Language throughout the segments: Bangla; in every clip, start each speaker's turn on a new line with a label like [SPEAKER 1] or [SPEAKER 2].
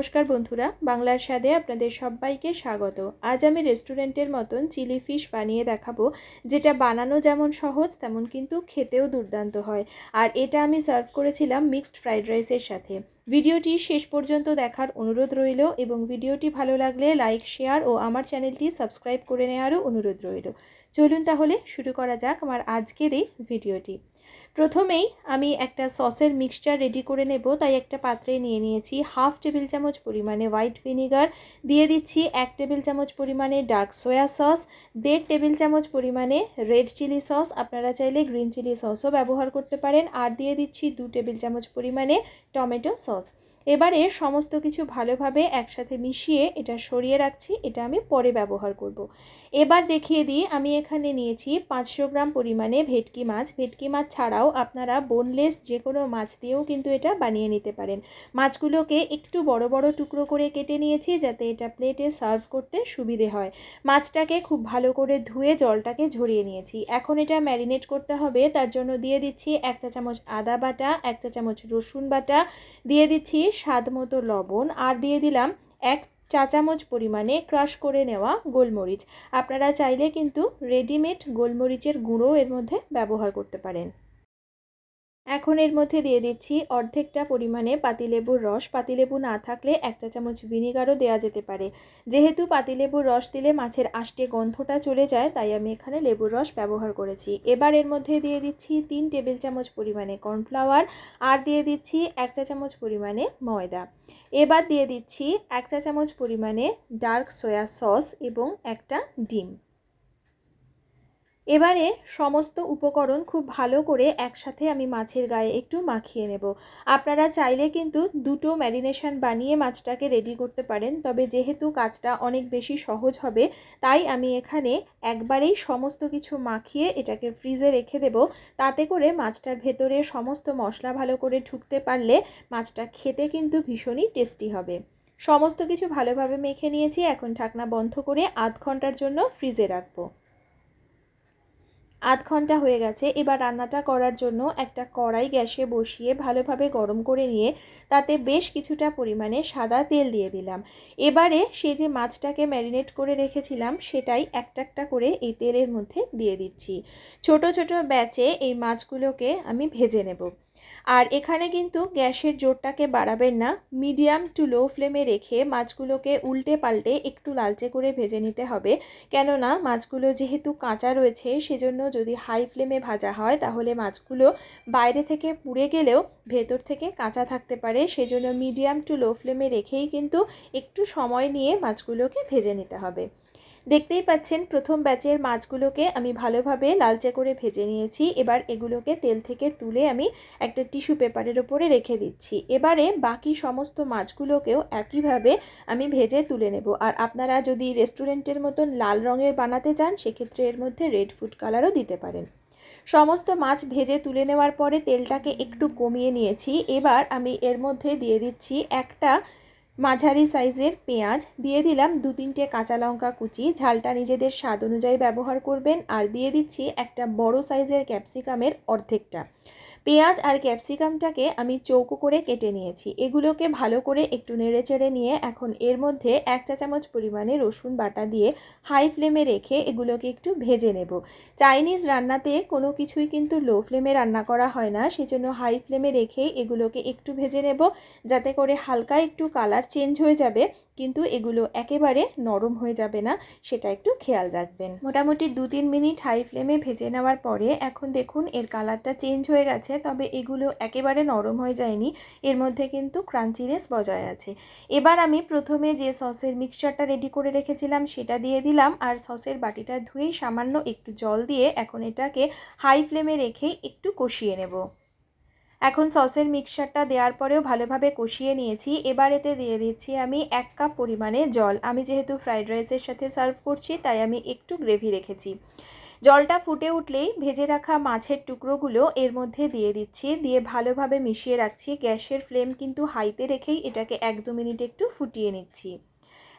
[SPEAKER 1] নমস্কার বন্ধুরা, বাংলার স্বাদে আপনাদের সবাইকে স্বাগত। আজ আমি রেস্টুরেন্টের মতন চিলি ফিশ বানিয়ে দেখাবো, যেটা বানানো যেমন সহজ, তেমন কিন্তু খেতেও দুর্দান্ত হয়। আর এটা আমি সার্ভ করেছিলাম মিক্সড ফ্রাইড রাইসের সাথে। ভিডিওটি শেষ পর্যন্ত দেখার অনুরোধ রইল এবং ভিডিওটি ভালো লাগলে লাইক, শেয়ার ও আমার চ্যানেলটি সাবস্ক্রাইব করে নেওয়ারও অনুরোধ রইল। চলুন তাহলে শুরু করা যাক আমার আজকের এই ভিডিওটি প্রথমেই আমি একটা সসের মিক্সচার রেডি করে নেব, তাই একটা পাত্রে নিয়ে নিয়েছি হাফ টেবিল চামচ পরিমাণে হোয়াইট ভিনিগার দিয়ে দিচ্ছি এক টেবিল চামচ পরিমাণে ডার্ক সোয়া সস দেড় টেবিল চামচ পরিমাণে রেড চিলি সস আপনারা চাইলে গ্রিন চিলি সসও ব্যবহার করতে পারেন, আর দিয়ে দিচ্ছি দু টেবিল চামচ পরিমাণে টমেটো সস এবারে সমস্ত কিছু ভালোভাবে একসাথে মিশিয়ে এটা সরিয়ে রাখছি, এটা আমি পরে ব্যবহার করব। এবার দেখিয়ে দিই, আমি এখানে নিয়েছি পাঁচশো গ্রাম পরিমাণে ভেটকি মাছ। ভেটকি মাছ ছাড়াও আপনারা বোনলেস যে কোনো মাছ দিয়েও কিন্তু এটা বানিয়ে নিতে পারেন। মাছগুলোকে একটু বড় বড় টুকরো করে কেটে নিয়েছি যাতে এটা প্লেটে সার্ভ করতে সুবিধে হয়। মাছটাকে খুব ভালো করে ধুয়ে জলটাকে ঝরিয়ে নিয়েছি। এখন এটা ম্যারিনেট করতে হবে। তার জন্য দিয়ে দিচ্ছি এক চা চামচ আদা বাটা, এক চা চামচ রসুন বাটা, দিয়ে দিচ্ছি স্বাদ মতো লবণ, আর দিয়ে দিলাম এক চা চামচ পরিমাণে ক্রাশ করে নেওয়া গোলমরিচ। আপনারা চাইলে কিন্তু রেডিমেড গোলমরিচের গুঁড়ো এর মধ্যে ব্যবহার করতে পারেন। এখন এর মধ্যে দিয়ে দিচ্ছি অর্ধেকটা পরিমাণে পাতিলেবুর রস। পাতিলেবু না থাকলে এক চা চামচ ভিনিগারও দেওয়া যেতে পারে। যেহেতু পাতিলেবুর রস দিলে মাছের আষ্টে গন্ধটা চলে যায়, তাই আমি এখানে লেবুর রস ব্যবহার করেছি। এবার এর মধ্যে দিয়ে দিচ্ছি তিন টেবিল চামচ পরিমাণে কর্নফ্লাওয়ার আর দিয়ে দিচ্ছি এক চা চামচ পরিমাণে ময়দা। এবার দিয়ে দিচ্ছি এক চা চামচ পরিমাণে ডার্ক সয়া সস এবং একটা ডিম। এবারে সমস্ত উপকরণ খুব ভালো করে একসাথে আমি মাছের গায়ে একটু মাখিয়ে নেব। আপনারা চাইলে কিন্তু দুটো ম্যারিনেশন বানিয়ে মাছটাকে রেডি করতে পারেন, তবে যেহেতু কাজটা অনেক বেশি সহজ হবে, তাই আমি এখানে একবারেই সমস্ত কিছু মাখিয়ে এটাকে ফ্রিজে রেখে দেব। তাতে করে মাছটার ভেতরে সমস্ত মশলা ভালো করে ঢুকতে পারলে মাছটা খেতে কিন্তু ভীষণই টেস্টি হবে। সমস্ত কিছু ভালোভাবে মেখে নিয়েছি, এখন ঢাকনা বন্ধ করে আধ ঘণ্টার জন্য ফ্রিজে রাখব। আধ ঘণ্টা হয়ে গেছে। এবার রান্নাটা করার জন্য একটা কড়াই গ্যাসে বসিয়ে ভালোভাবে গরম করে নিয়ে তাতে বেশ কিছুটা পরিমাণে সাদা তেল দিয়ে দিলাম। এবারে সে যে মাছটাকে ম্যারিনেট করে রেখেছিলাম, সেটাই একটা একটা করে এই তেলের মধ্যে দিয়ে দিচ্ছি। ছোট ছোট ব্যাচে এই মাছগুলোকে আমি ভেজে নেব। আর এখানে কিন্তু গ্যাসের জোরটাকে বাড়াবেন না, মিডিয়াম টু লো ফ্লেমে রেখে মাছগুলোকে উল্টে পাল্টে একটু লালচে করে ভেজে নিতে হবে। কেননা মাছগুলো যেহেতু কাঁচা রয়েছে, সেজন্য যদি হাই ফ্লেমে ভাজা হয়, তাহলে মাছগুলো বাইরে থেকে পুড়ে গেলেও ভেতর থেকে কাঁচা থাকতে পারে। সেজন্য মিডিয়াম টু লো ফ্লেমে রেখেই কিন্তু একটু সময় নিয়ে মাছগুলোকে ভেজে নিতে হবে। দেখতেই পাচ্ছেন প্রথম ব্যাচের মাছগুলোকে আমি ভালোভাবে লালচে করে ভেজে নিয়েছি। এবার এগুলোকে তেল থেকে তুলে আমি একটা টিস্যু পেপারের ওপরে রেখে দিচ্ছি। এবারে বাকি সমস্ত মাছগুলোকেও একইভাবে আমি ভেজে তুলে নেব। আর আপনারা যদি রেস্টুরেন্টের মতন লাল রঙের বানাতে চান, সেক্ষেত্রে এর মধ্যে রেড ফুড কালারও দিতে পারেন। সমস্ত মাছ ভেজে তুলে নেওয়ার পরে তেলটাকে একটু কমিয়ে নিয়েছি। এবার আমি এর মধ্যে দিয়ে দিচ্ছি একটা মাঝারি সাইজের পেঁয়াজ, দিয়ে দিলাম দু তিনটে কাঁচা লঙ্কা কুচি। ঝালটা নিজেদের স্বাদ অনুযায়ী ব্যবহার করবেন। আর দিয়ে দিচ্ছি একটা বড় সাইজের ক্যাপসিকামের অর্ধেকটা। পেঁয়াজ আর ক্যাপসিকামটাকে আমি চৌকো করে কেটে নিয়েছি। এগুলোকে ভালো করে একটু নেড়ে চেড়ে নিয়ে এখন এর মধ্যে এক চা চামচ পরিমাণে রসুন বাটা দিয়ে হাই ফ্লেমে রেখে এগুলোকে একটু ভেজে নেব। চাইনিজ রান্নাতে কোনো কিছুই কিন্তু লো ফ্লেমে রান্না করা হয় না, সেজন্য হাই ফ্লেমে রেখে এগুলোকে একটু ভেজে নেব, যাতে করে হালকা একটু কালার চেঞ্জ হয়ে যাবে। কিন্তু এগুলো একেবারে নরম হয়ে যাবে না, সেটা একটু খেয়াল রাখবেন। মোটামুটি দু তিন মিনিট হাই ফ্লেমে ভেজে নেওয়ার পরে এখন দেখুন এর কালারটা চেঞ্জ হয়ে গেছে, তবে এগুলো একেবারে নরম হয়ে যায়নি, এর মধ্যে কিন্তু ক্রাঞ্চিনেস বজায় আছে। এবার আমি প্রথমে যে সসের মিক্সচারটা রেডি করে রেখেছিলাম সেটা দিয়ে দিলাম, আর সসের বাটিটা ধুয়েই সামান্য একটু জল দিয়ে এখন এটাকে হাই ফ্লেমে রেখে একটু কষিয়ে নেব। এখন সসের মিক্সচারটা দেওয়ার পরেও ভালোভাবে কষিয়ে নিয়েছি। এবার এতে দিয়ে দিচ্ছি আমি এক কাপ পরিমাণে জল। আমি যেহেতু ফ্রাইড রাইসের সাথে সার্ভ করছি, তাই আমি একটু গ্রেভি রেখেছি। জলটা ফুটে উঠলেই ভেজে রাখা মাছের টুকরোগুলো এর মধ্যে দিয়ে দিচ্ছি। দিয়ে ভালোভাবে মিশিয়ে রাখছি। গ্যাসের ফ্লেম কিন্তু হাইতে রেখেই এটাকে এক দু মিনিট একটু ফুটিয়ে নিচ্ছি।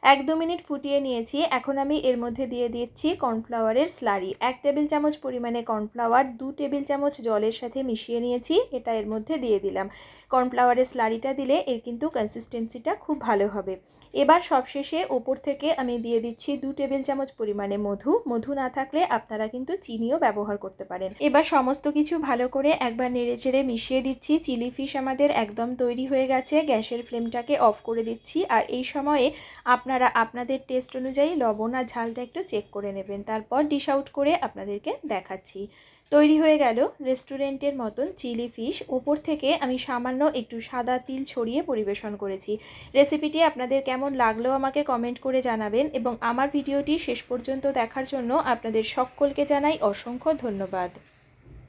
[SPEAKER 1] এক দু মিনিট ফুটিয়ে নিয়েছি। এখন আমি এর মধ্যে দিয়ে দিচ্ছি কর্নফ্লাওয়ারের স্লারি। এক টেবিল চামচ পরিমাণে কর্নফ্লাওয়ার, দু টেবিল চামচ জলের সাথে মিশিয়ে নিয়েছি। এটা এর মধ্যে দিয়ে দিলাম। কর্নফ্লাওয়ারের স্লারিটা দিলে এর কিন্তু কনসিস্টেন্সিটা খুব ভালো হবে। এবার সবশেষে ওপর থেকে আমি দিয়ে দিচ্ছি দু টেবিল চামচ পরিমাণে মধু। মধু না থাকলে আপনারা কিন্তু চিনিও ব্যবহার করতে পারেন। এবার সমস্ত কিছু ভালো করে একবার নেড়ে চেড়ে মিশিয়ে দিচ্ছি। চিলি ফিশ আমাদের একদম তৈরি হয়ে গেছে। গ্যাসের ফ্লেমটাকে অফ করে দিচ্ছি। আর এই সময়ে আপনারা আপনাদের টেস্ট অনুযায়ী লবণ আর ঝালটা একটু চেক করে নেবেন। তারপর ডিশ আউট করে আপনাদেরকে দেখাচ্ছি। তৈরি হয়ে গেল রেস্টুরেন্টের মতন চিলি ফিশ ওপর থেকে আমি সামান্য একটু সাদা তিল ছড়িয়ে পরিবেশন করেছি। রেসিপিটি আপনাদের কেমন লাগল আমাকে কমেন্ট করে জানাবেন এবং আমার ভিডিওটি শেষ পর্যন্ত দেখার জন্য আপনাদের সকলকে জানাই অসংখ্য ধন্যবাদ।